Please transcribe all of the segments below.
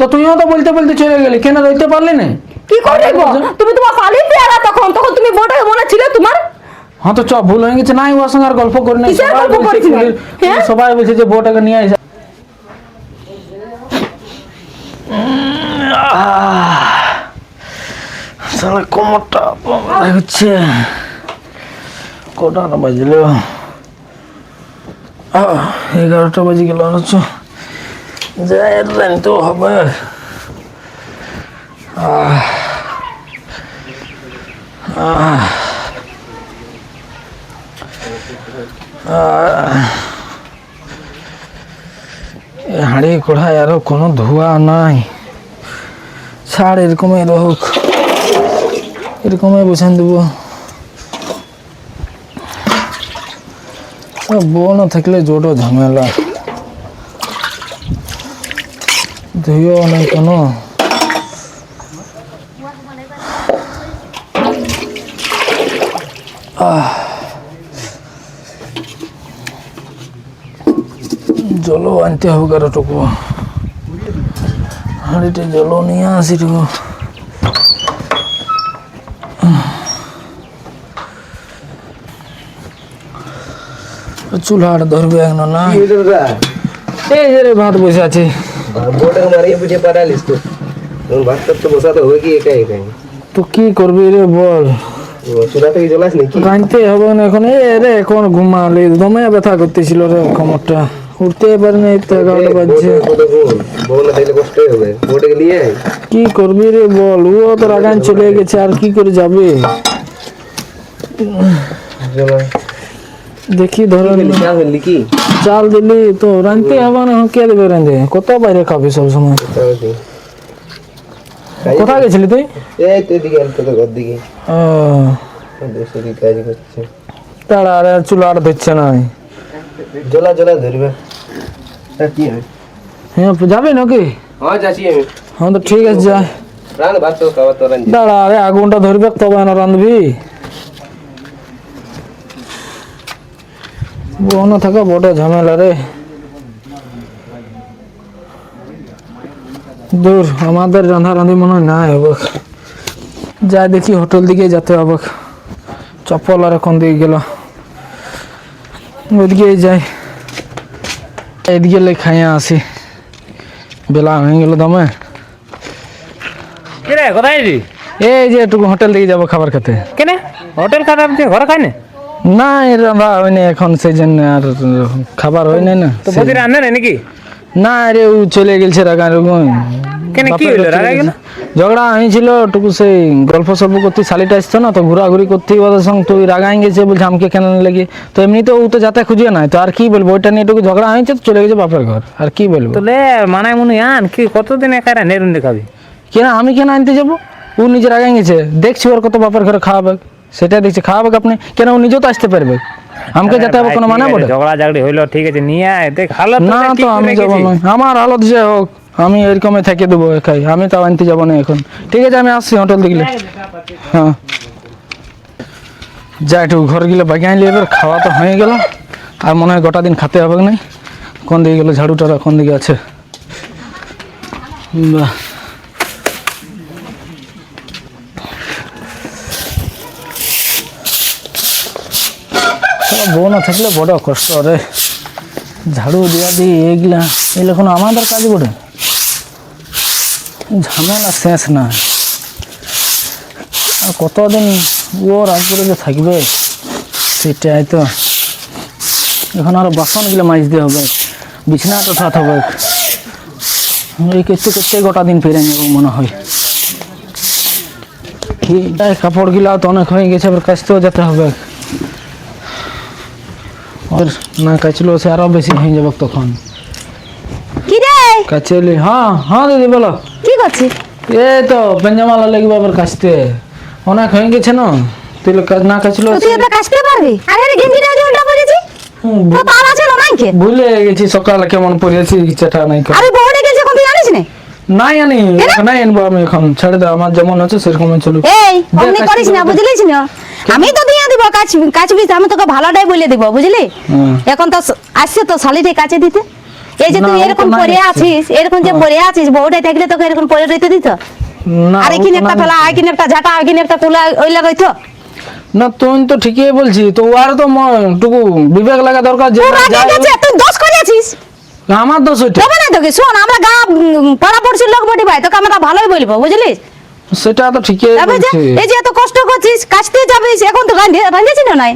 তো তুইও তো বলতে বলতে চলে গেলি কেন রইতে পারলে না? কি করে তুমি তোমার শালির পেয়ারা তখন তখন তুমি বউটাকে মনে ছিল তোমার? হ্যাঁ তো চ ভুল হয়ে গেছে নাই ওর সঙ্গে আর গল্প করি না কিসের সবাই গল্প বলছে করেছিলি? পুলিশ- হ্যাঁ? সবাই বলছে যে বউটাকে নিয়ে আসে সালা কোমরটা হচ্ছে। কটা বাজলো? এগারোটা বাজে গেল হচ্ছে যাই তো হবে। হাঁড়ি কড়াই আরও কোনো ধোয়া নাই। ছাড় এরকমই রোক এরকমই বসান দেবো। বউ না থাকলে জোটো ঝামেলা। ধুইও নাই কোনো জলও আনতে হবে কারোটুকু হাঁড়িতে জলও নিয়ে আসি টুকু চুলাটা ধরবে এখন না এই যে রে ভাত বসে আছে বোর্ডে মারিয়ে বুঝে পারা লিস তো বাস্তব তো বসাতে হবে কি একাই একাই? তো কি করবি রে বল? রাঁধতে হবে না এখন। এ রে এখন ঘুমালে। ব্যথা করতেছিল রে কোমরটা। উঠতে পারে না তো এগারোটা বাজছে। কি করবি রে বল? ও তো রাগান চলে গেছে আর কি করে যাবে? দেখি ধরেন লিখি চাল দিলি তো রাঁধতে হবে না কে দেবে রাঁধে কত বাইরে খাবি সব সবসময় কোথায় গেছিলি তুই? এই তো এদিকে তো ঘর দিকে। কাজ করছে তার আর চুলা আর ধরছে না জলা জলা ধরবে হ্যাঁ? যাবে নাকি? হ্যাঁ যাচ্ছি আমি। হ্যাঁ তো ঠিক আছে যা। রান ভাত তো খাওয়া তো রান দাঁড়া আরে আগুনটা ধরবে তবে না রাঁধবি বন থাকা বড় ঝামেলা রে। দূর আমাদের রাঁধারাঁধি মনে হয় নাই হবে যাই দেখি হোটেল দিকে যেতে হবে চপ্পল আর এখন দিকে গেল। ওইদিকে যাই। এদিকে খাইয়া আসি বেলা হয়ে গেল দমে। কোথায় এই যে একটু হোটেল দিকে যাব খাবার খেতে। কেনে? হোটেল দিয়ে ঘরে খাই না? না এর রান্না হয়নি এখন সেই জন্য আর খাবার হয় নাই না তো বদি রান্না নাই নাকি? না রে ও চলে রকম কেন, কি হইল? রাগা গেল? ঝগড়া হয়েছিল টুকু সেই গল্প সল্প করতে শালিটা আসতো না তো ঘোরাঘুরি করতে ওদের সঙ্গে তুই রাগাই গেছে বলছে আমাকে কেন লেগে। তো এমনি তো ও তো যাতে খুঁজে নাই তো আর কি বলব ওইটা নিয়ে টুকু ঝগড়া হয়েছে তো চলে গেছে বাপের ঘর আর কি বলব। তোলে মানায় মনে আন কি কতদিন একা কেন আমি কেন আনতে যাব? ও নিজে রাগাই গেছে দেখছি ওর কত বাপের ঘরে খাওয়াবে সেটা দেখছি খাওয়াবে আপনি কেন ও নিজেও তো আসতে পারবে? আমাকে যেতে হবে কোনো মানে বলে ঝগড়া ঝাগড়ি হইল ঠিক আছে নিয়ে আয় দেখ হালত না তো আমি যাব না। আমার হালত যে হোক আমি এরকমই থেকে দেবো একাই। আমি তাও আনতে যাব না এখন। ঠিক আছে আমি আসছি হোটেল দেখলে। হ্যাঁ। যা একটু ঘর গেলে বাকি আনলে এবার খাওয়া তো হয়ে গেল। আর মনে হয় গোটা দিন খেতে হবে না। কোন দিকে গেলো ঝাড়ুটা কোন দিকে আছে? বাহ। বউ না থাকলে বড় কষ্ট রে। ঝাড়ু দিয়া দিই এগুলা এগুলো কোনো আমাদের কাজ বটে? ঝামেলা শেষ না। আর কতদিন ও রাগ করে যে থাকবে সেটাই তো। এখন আরও বাসনগুলো মাজতে হবে বিছনাটা ঠাত হবে। এই করতে করতে গোটা দিন পেরে নেব মনে হয়। কি এই কাপড়গুলা তো অনেক হয়ে গেছে এবার কাচতেও যেতে হবে। আর না কাচলো সে আরও বেশি হয়ে যাবে তখন। কি রে কাচলি হ্যাঁ হ্যাঁ দিদি বলো। কি করছিস? এ তো পেঞ্জামালা লাগবে আবার কাচতে অনেক হয়ে গেছে না? তুই কাজ না কাচলো তুই এটা কাচতে পারবি? আরে রে গেঞ্জিটা যে উল্টা পড়েছি হুম, তো তার আছে না নাই ভুলে গেছি সকালে কেমন পড়েছি ইচ্ছাটা নাই আরে বউটা গেছে এখন তুই জানিস না নাই আনি নাই আনব আমি এখন ছেড়ে দাও আমার যেমন আছে সেরকমই চলুক। এই অমনি করিস না। বুঝলিস না আমি তো দিয়ে দিব কাজ কাজ আমি তোকে ভালোটাই বলে দিব বুঝলি? এখন তো আসছে তো শালিটাই কাছে দিতে। এই যে তুই এরকম পরে আছিস এরকম যে পরে আছিস বউটাই থাকলে তোকে এরকম পরে রইতে দিত? আর এখানে একটা ফেলা। এখানে একটা ঝাঁটা এখানে একটা কুলা ওইলা রইতো না তুই তো ঠিকই বলছি তো আর তো টুকু বিবেক লাগা দরকার যে তুই দোষ করেছিস আমার দোষ ওইটা। তবে না তোকে শোন আমরা গা পাড়া পড়ছি লোক বটি ভাই তোকে আমরা ভালোই বলব বুঝলিস সেটা তো ঠিকই তবে যে এই যে এত কষ্ট করছিস কাছতে যাবিস এখন তো না নাই?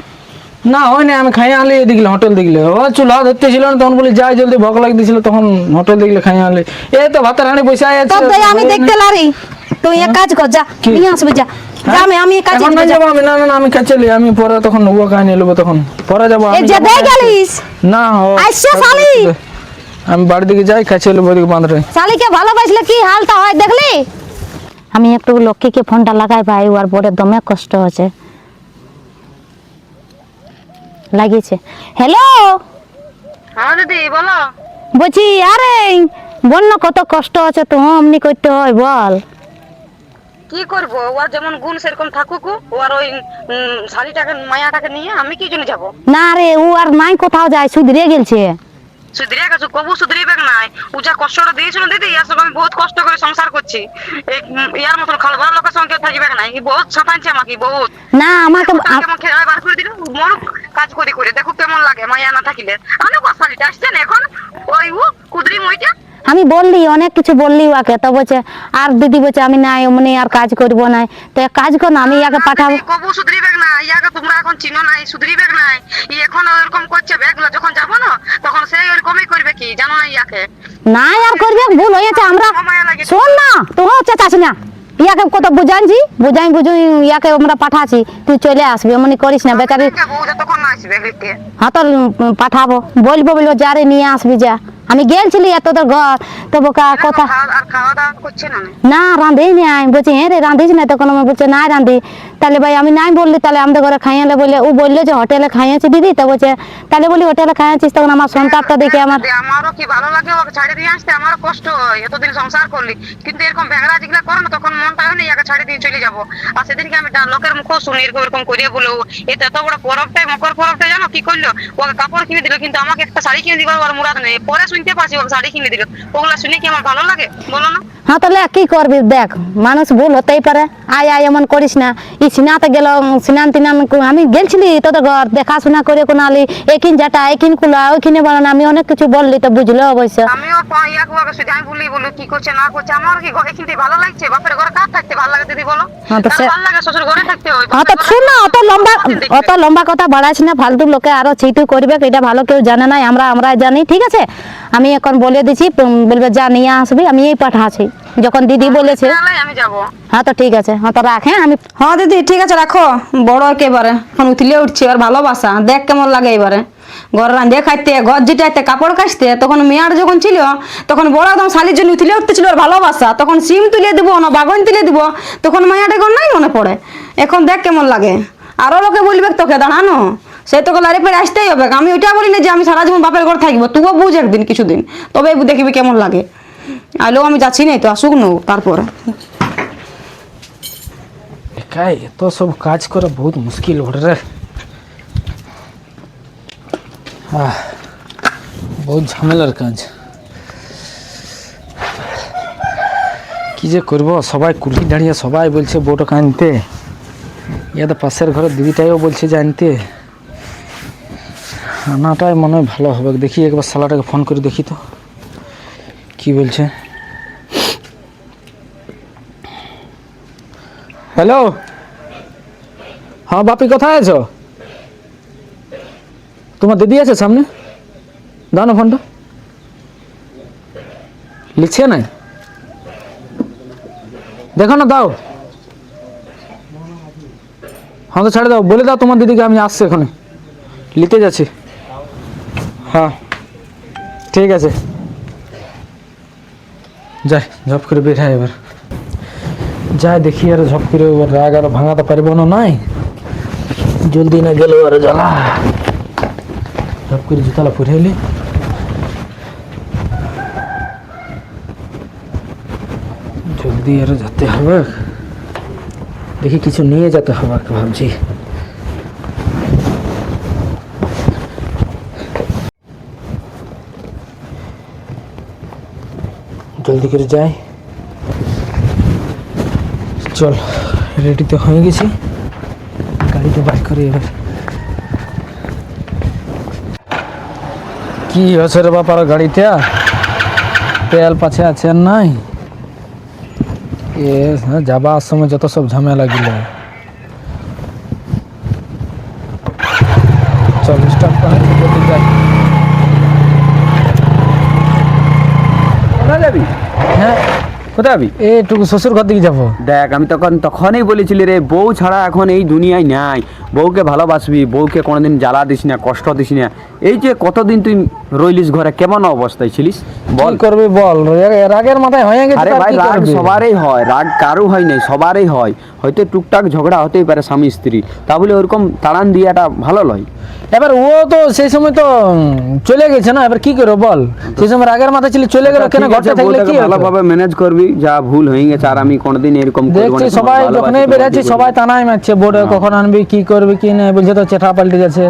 না হয় না আমি খাই আনলে দেখলে হোটেল দেখলে ও চুলা ধরতে ছিল না তখন বলি যাই জলদি ভোগ লাগতেছিল তখন হোটেল দেখলে খাই আনলে। এই তো ভাতের হাঁড়ি বসে আছে। আমি দেখতে লারি। তুই এক কাজ কর যা কি? নিয়ে আসবি যা। আমি আমি কাজ এখন না যাব। আমি। না না আমি কাছে আমি পরে তখন ও খাই নিয়ে নেব তখন। পরে যাব আমি যে না। গেলিস। না ও আইসা শালি। আমি বাড়ির দিকে যাই কাছে নেব ওদিকে বাঁধরে। শালিকে ভালোবাসলে কি হালটা হয় দেখলি? আমি একটু লক্ষ্মীকে ফোনটা লাগাই ভাই ওর বড় দমে কষ্ট হচ্ছে। লাগিয়েছে। হ্যালো হ্যাঁ দিদি বলো। বলছি আরে বল না কত কষ্ট আছে তো অমনি করতে হয় বল। কি করব? ওর যেমন গুণ সেরকম থাকুক ওর ওই শাড়িটাকে মায়াটাকে নিয়ে আমি কি জন্য যাব? না রে ও আর নাই কোথাও যায় সুধরে গেলছে। সুধরিয়া গেছো কবু সুধরিবেক নাই। ও যা কষ্টটা দিয়েছিল দিদি ইয়ার সঙ্গে আমি বহুত কষ্ট করে সংসার করছি। ইয়ার মতন খালবার লোকের সঙ্গে থাকিবেক থাকবে নাই বহুত ছাপাইছে আমাকে বহুত। না আমাকে কেমন খেলায় বার করে দিল মরুক কাজ করি করে। দেখো কেমন লাগে মায়া না থাকিলে। আমি কষ্ট আসছেন এখন? ওই ও কুদরি মইটা। আমি বললি অনেক কিছু বললি ওকে তো বলছে আর দিদি বলছে আমি নাই অমনি আর কাজ করব না। তো এক কাজ কর না আমি ইয়াকে পাঠাবো। কবু সুধরিবে না ইয়াকে তোমরা এখন চিনো নাই সুধরিবে নাই ই এখন ওরকম করছে ব্যাগগুলো যখন যাব না তখন সেই ওরকমই করবে কি জানো না ইয়াকে? নাই আর করবে ভুল হয়েছে আমরা শোন না তোর চেঁচাস না ইয়াকে কত বুঝানছি বুঝাই বুঝুই ইয়াকে আমরা পাঠাচ্ছি তুই চলে আসবি এমনি করিস না না লিখতে হ্যাঁ তো পাঠাবো বলব বলব যারে নিয়ে আসবি যা। আমি গেলছিলি এত তোর ঘর তো বোকা কথা। খাওয়া দাওয়া করছে না না রাঁধেই নাই বলছি হ্যাঁ রে রাঁধিস না। তখন আমি বলছে নাই রাঁধি। তাহলে ভাই আমি নাই বললি তাহলে আমাদের ঘরে খাইয়ালে বলে ও বলল যে হোটেলে খাইয়েছি দিদি। তো বলছে তাহলে বলি হোটেলে খাইয়েছিস তখন আমার সন্তানটা দেখে আমার আমারও কি ভালো লাগে? ওকে ছাড়ে দিয়ে আসতে আমারও কষ্ট হয়। এতদিন সংসার করলি। কিন্তু এরকম ভেঙড়া যেগুলা করে না তখন মনটা হয় না ইয়াকে ছাড়ে দিয়ে চলে যাব। আর সেদিনকে আমি লোকের মুখও শুনি এরকম এরকম করিয়ে বলে ও এটা এত বড় পরবটাই মকর পরবটাই জানো কি করল? ওকে কাপড় কিনে দিল কিন্তু আমাকে একটা শাড়ি কিনে দিল ওর মুরাদ নেই। পরে শুনতে পাচ্ছি শাড়ি কিনে দিল। ওগুলা শুনে কি আমার ভালো লাগে? বলো না। হ্যাঁ তাহলে কি করবি? দেখ মানুষ ভুল হতেই পারে। আয় আয় এমন করিস না। ই সিনাতে গেল সিনান তিনান আমি গেলছিলি তোদের ঘর দেখাশোনা করে কোন আলি এখিন যাটা এখিন কুলা ওইখানে বানানো আমি অনেক কিছু বললি তো বুঝলো অবশ্য। আমিও শুধু আমি বলি বলি কি করছে না করছে আমার কি ঘরে কিনতে ভালো লাগছে? বাপের ঘরে থাকতে ভালো লাগে দিদি বলো। হ্যাঁ, তো কার সে- ভালো লাগে শ্বশুর ঘরে থাকতে হয় হ্যাঁ তো বাপের শুন না অত লম্বা অত লম্বা কথা বাড়াইছি না ফালতু লোকে আরও ছিটু করবে এটা ভালো কেউ জানে না আমরা আমরা জানি ঠিক আছে? আমি এখন বলে দিছি বলবে যা নিয়ে আসবি। আমি এই পাঠাচ্ছি যখন দিদি বলেছে আমি যাব। হ্যাঁ তো ঠিক আছে হ্যাঁ তো রাখ হ্যাঁ আমি হ্যাঁ দিদি ঠিক আছে রাখো। বড় একেবারে এখন উঠলে উঠছে আর ভালোবাসা দেখ কেমন লাগে এবারে। ঘর রাঁধে খাইতে, ঘর জিটাইতে, কাপড় কাচতে, তখন মেয়ার যখন ছিল, তখন বড় একদম শালির জন্য উঠলে উঠতে ছিল ওর ভালোবাসা। তখন সিম তুলে দিব, না বাগন তুলে দিব, তখন মায়াটা এখন নাই মনে পড়ে। এখন দেখ কেমন লাগে। আরও লোকে বলবে, তোকে দাঁড়ানো। সে তোকে লারে ফেরে আসতেই হবে। আমি ওইটা বলি না যে আমি সারা জীবন বাপের ঘর থাকব। তুইও বুঝ একদিন কিছুদিন। তবে দেখবি কেমন লাগে। আলো আমি যাচ্ছি না তো আসুক নো তারপর। একাই, এত সব কাজ করা বহুত মুশকিল ওঠে রে আহ, বহুত ঝামেলার কাজ। কি যে করব, সবাই কুলকি দাঁড়িয়ে সবাই বলছে বউটাকে আনতে। ইয়া তো পাশের ঘরের দিদিটাইও বলছে যে আনতে। আনাটাই মনে হয় ভালো হবে। দেখি একবার শালাটাকে ফোন করে দেখি তো। কি বলছে? হ্যালো হ্যাঁ বাপি কোথায় আছো? তোমার দিদি আছে সামনে? দাও না ফোনটা। লিখছে নাই? দেখো না, দাও। হ্যাঁ তো ছাড়ে দাও। বলে দাও তোমার দিদিকে, আমি আসছি এখানে। নিতে যাচ্ছি। হ্যাঁ। ঠিক আছে। যাই, ঝপ করে বের হয় এবার। যাই দেখি আর ঝপ করে এবার রাগ আর ভাঙাতে পারব না, নাই? জলদি না গেলেও আর জ্বালা। ঝপ করে জুতালা পরে এলি জলদি আর যেতে হবে। দেখি কিছু নিয়ে যেতে হবে ভাবছি। জলদি করে যাই। চল রেডি তো হয়ে গেছি। গাড়িটা বাইক করে এবার। কি হয়েছে রে বাপার গাড়িটা তেল পাছে আছে নাই? এ হ্যাঁ, যাবার সময় যত সব ঝামেলা গিল চল স্টার্ট করে জলদি যাই কোথায় যাবি হ্যাঁ কোথায় যাবি শ্বশুর ঘর দিকে যাব। দেখ আমি তখন তখনই বলেছিলি রে বউ ছাড়া এখন এই দুনিয়ায় নাই। বউকে ভালোবাসবি বউকে কোনোদিন জ্বালা দিস না কষ্ট দিস না। এই যে কতদিন তুই রইলিস ঘরে কেমন অবস্থায় ছিলিস? বল। করবি বল রাগের মাথায় হয়ে গেছে আরে ভাই রাগ সবারই হয় রাগ কারও হয় নাই সবারই হয়। হয়তো টুকটাক ঝগড়া হতেই পারে স্বামী স্ত্রী তা বলে ওরকম তাড়ান দিয়াটা ভালো লয়? এবার ও তো সেই সময় তো চলে গেছে না এবার কি করব বল? সেই সময় রাগের মাথায় ছিল চলে গেল কেন? ঘরটা থাকলে কি ভালোভাবে ম্যানেজ করবি যা ভুল হয়ে গেছে আর আমি কোনোদিন এরকম করব না, দেখছি সবাই যখনই বেরাচ্ছি সবাই তানাই মারছে বোর্ডে কখন আনবি কি করবি কি না বলছে তো চেঠা পাল্টে গেছে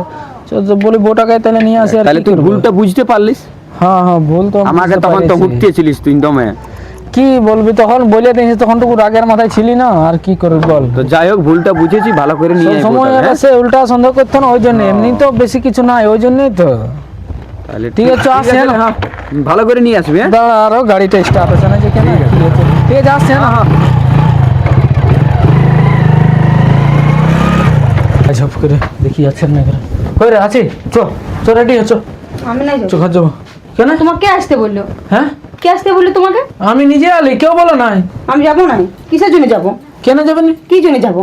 বলি বোটাকে তাহলে নিয়ে আসি তাহলে তুই? ভুলটা বুঝতে পারলিস? হ্যাঁ হ্যাঁ ভুল তো আমাকে তখন তো। উঠতেছিলিস তুই দমে কি বলবি তখন? বলে দিয়েছি তখন টুকু রাগের মাথায় ছিলি না? আর কি করবি বল? তো যাই হোক ভুলটা বুঝেছি ভালো করে নিয়ে সময় এবার হ্যাঁ? সে উল্টা সন্দেহ করতো না ওই জন্য। এমনি তো বেশি কিছু নাই ওই জন্যই তো। তাহলে ঠিক আছে, আসেন। হ্যাঁ। ভালো করে নিয়ে আসবি হ্যাঁ? দাঁড়া আরও গাড়িটা স্টার্ট হচ্ছে না যেখানে ঠিক আছে। ঠিক আছে আসছে না ঝপ করে দেখি আছেন না এখানে। কই রে আছি? চ চ রেডি হচ্ছ? আমি নাই চ ঘর যাব। কেন? তোমাকে আসতে বলল। হ্যাঁ? কে আসতে বলল তোমাকে? আমি নিজে আলি কেউ বলো নাই। আমি যাব না কিসের জন্য যাব? কেন যাবেন কি জন্য যাব?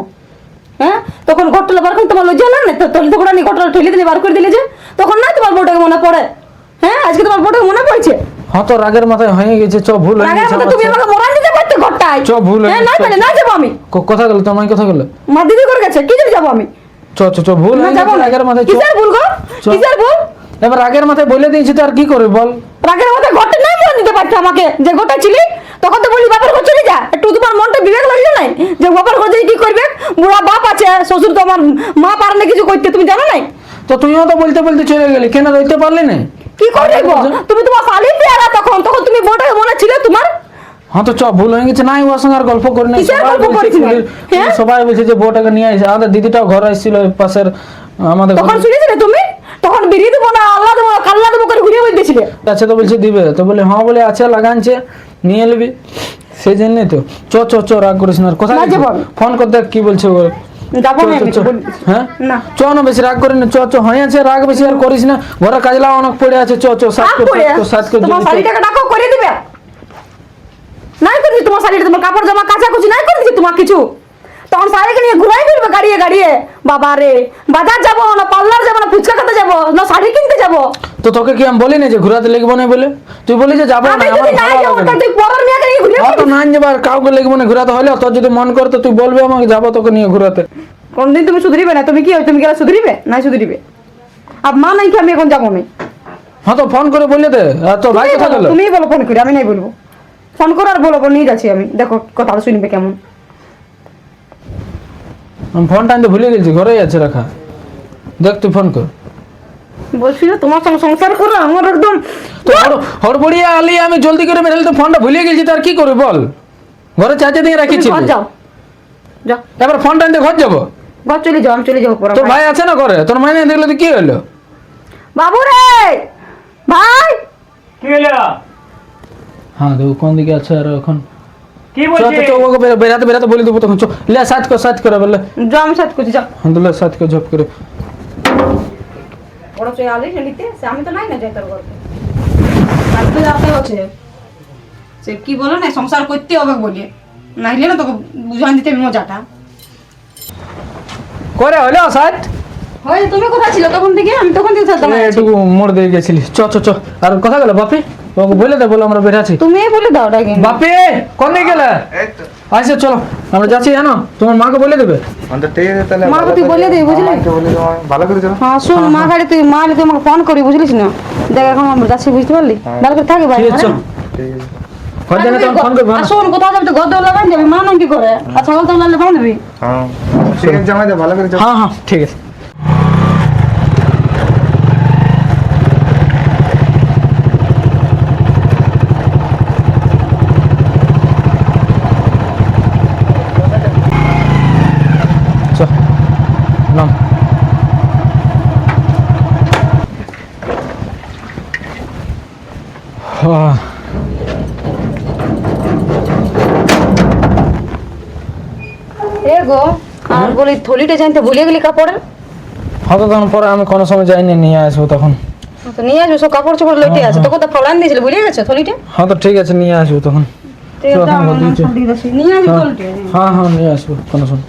হ্যাঁ? তখন ঘরটা বার করে তোমার লজ্জা না? তো তলে তো নি ঘরটা ঠেলে দিলে বার করে দিলে যে। তখন না তোমার বউটাকে মনে পড়ে। হ্যাঁ? আজকে তোমার বউটাকে মনে পড়ছে? হ্যাঁ তো রাগের মাথায় হয়ে গেছে চ ভুল হয়ে গেছে আমার তুমি আমাকে মরান দিতে পারতে ঘরটায়? চ, ভুল হয়ে না গেছে, না যাব আমি। ক- কথা গেল তোমার কথা গেল মা দিদি করে গেছে কি জন্য যাব আমি? চ চ চ ভুল না হয়ে যাব গেছে রাগের মাথায় চ। কিসের ভুল গো? চ। কিসের ভুল? এবার রাগের মাথায় বলে দিয়েছি তো আর কি করবি বল। রাগের মাথায় ঘরটা না দিতে পারতে আমাকে? যে ঘরটা ছিলি? তখন তো বলি বাপের ঘর চলে যা। একটু তোমার মনটা বিবেক লাগছে নাই? যে বাপের ঘর কি করবে? বুড়া বাপ আছে শ্বশুর তো আমার মা পারে না কিছু করতে তুমি জানো নাই? তো তুইও তো বলতে বলতে চলে গেলি কেন রইতে পারলি না? কি করবে? তুমি তোমার শালির পেয়ারা তখন তখন তুমি বউটাকে মনে ছিল তোমার? হ্যাঁ তো চ ভুল হয়ে গেছে। নাই ওর সঙ্গে আর গল্প করি না কিসের সবাই গল্প বলছে করিস না? কুলির- হ্যাঁ? সবাই বলছে যে বউটাকে নিয়ে আসে আমাদের দিদিটাও ঘর এসেছিল পাশের আমাদের তখন। শুনেছিলে তুমি? তখন বেরিয়ে দেবো না আল্লাহ দেবো কাল্লা দেবো বলতেছিলে আছে তো বলছে দিবে। তো বলে হ্যাঁ বলে আছে লাগানছে নিয়ে নিবি। সেই জন্যই তো। চ চ চ রাগ করিস না কোথায়। ফোন করতে কি বলছে ও যাব। হ্যাঁ? চ না বেশি রাগ করিস না। চ চ হয়ে আছে রাগ বেশি আর করিস না। ঘরে কাজলা অনেক পড়ে আছে। চ চ সাত করে সাত কর তোমার শাড়িটাকে ডাকো করে দিবে। নাই করেছি তোমার শাড়িটা তোমার কাপড় জামা কাঁচা কুচি নাই করেছি তোমার কিছু? তখন শাড়িকে নিয়ে ঘুরাই ফিরবে গাড়িয়ে গাড়িয়ে। বাবা রে বাজার যাব না পার্লার যাব না ফুচকা খেতে যাব না শাড়ি কিনতে যাব। তো তোকে কি আমি বলি না যে ঘুরাতে লিখব না বলে? তুই বলি যে যাব না আমার ভালো লাগে না। তো না যাবার কাউকে লিখব না ঘুরাতে হলে তোর যদি মন করে তো তুই বলবি আমাকে যাব তোকে নিয়ে ঘুরাতে। কোনদিন তুমি সুধরিবে না? তুমি কি তুমি গেলে সুধরিবে? নাই সুধরিবে। আর মা নাই কি আমি এখন যাব আমি হ্যাঁ তো ফোন করে বলে দে। তোর ভাই কোথায় গেল তুমি বলো ফোন করে আমি নাই বলব। ফোন করো আর বলো বলো, নিয়ে যাচ্ছি আমি। দেখো কথাটা শুনবে কেমন। আমি ফোনটা আনতে ভুলে গেছি ঘরেই আছে রাখা। দেখ তুই ফোন কর। বলছি না তোমার সঙ্গে সংসার করো আমার একদম তো হড়- হড়বড়িয়া আলি আমি জলদি করে বেরোলে তো ফোনটা ভুলে গেছি তার কি করবি বল? ঘরে চাচা দিয়ে রাখিছি যাও। যাও। এবার ফোনটা আনতে ঘর যাব? ঘর চলে যাও আমি চলে যাব তোর ভাই। আছে না ঘরে? তোর মাইনে দেখলে তো কি হলো? বাবু রে ভাই! কি হলো? হ্যাঁ দেখো কোন দিকে আছে আর এখন? কি বলছিস? চ ওকে বেরাতে বেরাতে বলে দেবো তখন। চ লে সাত কর সাত করে বললে যাও আমি সাথ করছি যাও। হ্যাঁ লে সাত করে ঝপ করে। তো নাই না যাই তোর ঘরকে আর তো যাতে হচ্ছে সে কি বলো না সংসার করতে হবে বলে। নাইলে না তোকে বুঝান দিতে মজাটা। করে হলো সাত হয় তুমি কোথায় ছিল তখন থেকে? আমি তখন থেকে সাথে এটুকু মোড় দিয়ে গেছিলি। চ চ চ। আর কথা গেল বাপি? ওকে বলে দে বলে আমরা বেরাচ্ছি তুমি বলে দাও ডাকি বাপি কোন দিকে গেলে আচ্ছা চলো। আমরা যাচ্ছি জানো? তোমার মাকে বলে দেবে। মাকে ঠিক তাহলে মা তুই বলে দিবি বুঝলি? ভালো করে চলো। হ্যাঁ শোন মা গাড়ি তুই মা তুই আমাকে ফোন করি বুঝলিস না? দেখ এখন আমরা যাচ্ছি বুঝতে পারলি? ভালো করে থাকি ভাই ঠিক আছে চল। শোন কোথাও যাবি তো গদ লাগাই যাবি মা নাকি করে? আচ্ছা তো লাগলে ফোন দিবি হ্যাঁ। ঠিক আছে জামাই দে ভালো করে যাব হ্যাঁ হ্যাঁ ঠিক আছে। নাম এগো আর বলি থলিটা জানতে ভুলে গেলি কাপড়ের? হয়তো তখন পরে আমি কোনো সময় যাইনি নিয়ে আসব তখন। তো নিয়ে আসব সব কাপড় চোপড় লইতে আছে। তোকে তো ফলান দিয়েছিল ভুলে গেছো থলিটা? হ্যাঁ তো ঠিক আছে নিয়ে আসব তখন। হ্যাঁ, নিয়ে আসব হ্যাঁ, থলিটা হ্যাঁ, হ্যাঁ। হ্যাঁ নিয়ে আসব কোনো সময়।